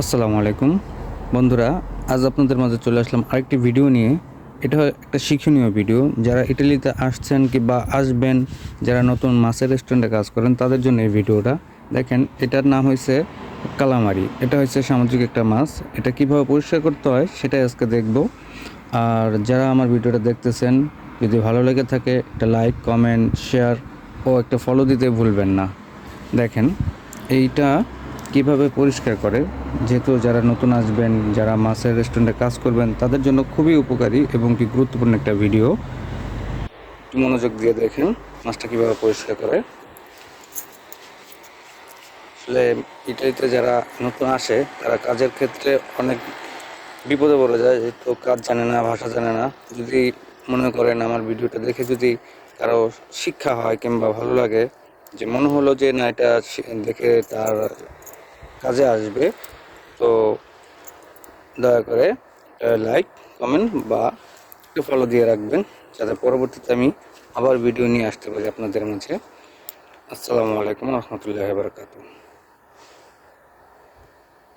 আসসালামু আলাইকুম। বন্ধুরা, আজ আপনাদের মাঝে চলে আসলাম আরেকটি ভিডিও নিয়ে। এটা একটা শিক্ষণীয় ভিডিও। যারা ইটালিতে আসছেন কিংবা আসবেন, যারা নতুন মাছের রেস্টুরেন্টে কাজ করেন, তাদের জন্য এই ভিডিওটা। দেখেন, এটার নাম হয়েছে কালামারি। এটা হচ্ছে সামুদ্রিক একটা মাছ। এটা কীভাবে পরিষ্কার করতে হয়, সেটাই আজকে দেখব। আর যারা আমার ভিডিওটা দেখতেছেন, যদি ভালো লেগে থাকে, একটা লাইক কমেন্ট শেয়ার ও একটা ফলো দিতে ভুলবেন না। দেখেন, এইটা কীভাবে পরিষ্কার করে? যেহেতু যারা নতুন আসবেন, যারা মাছের রেস্টুরেন্টে কাজ করবেন, তাদের জন্য খুবই উপকারী এবং কি গুরুত্বপূর্ণ একটা ভিডিও একটু মনোযোগ দিয়ে দেখেন মাছটা কীভাবে পরিষ্কার করে। আসলে ইটালিতে যারা নতুন আসে, তারা কাজের ক্ষেত্রে অনেক বিপদে পড়ে যায়, যেহেতু কাজ জানে না, ভাষা জানে না। যদি মনে করেন আমার ভিডিওটা দেখে যদি কারও শিক্ষা হয় কিংবা ভালো লাগে, যে মনে হলো যে না, এটা দেখে তার কাজে আসবে। তো দয়া করে লাইক কমেন্ট বা একটু ফলো দিয়ে রাখবেন, যাতে পরবর্তীতে আমি আবার ভিডিও নিয়ে আসতে পারি আপনাদের মাঝে। আসসালামু আলাইকুম রহমতুল্লাহ বারকাতুহ।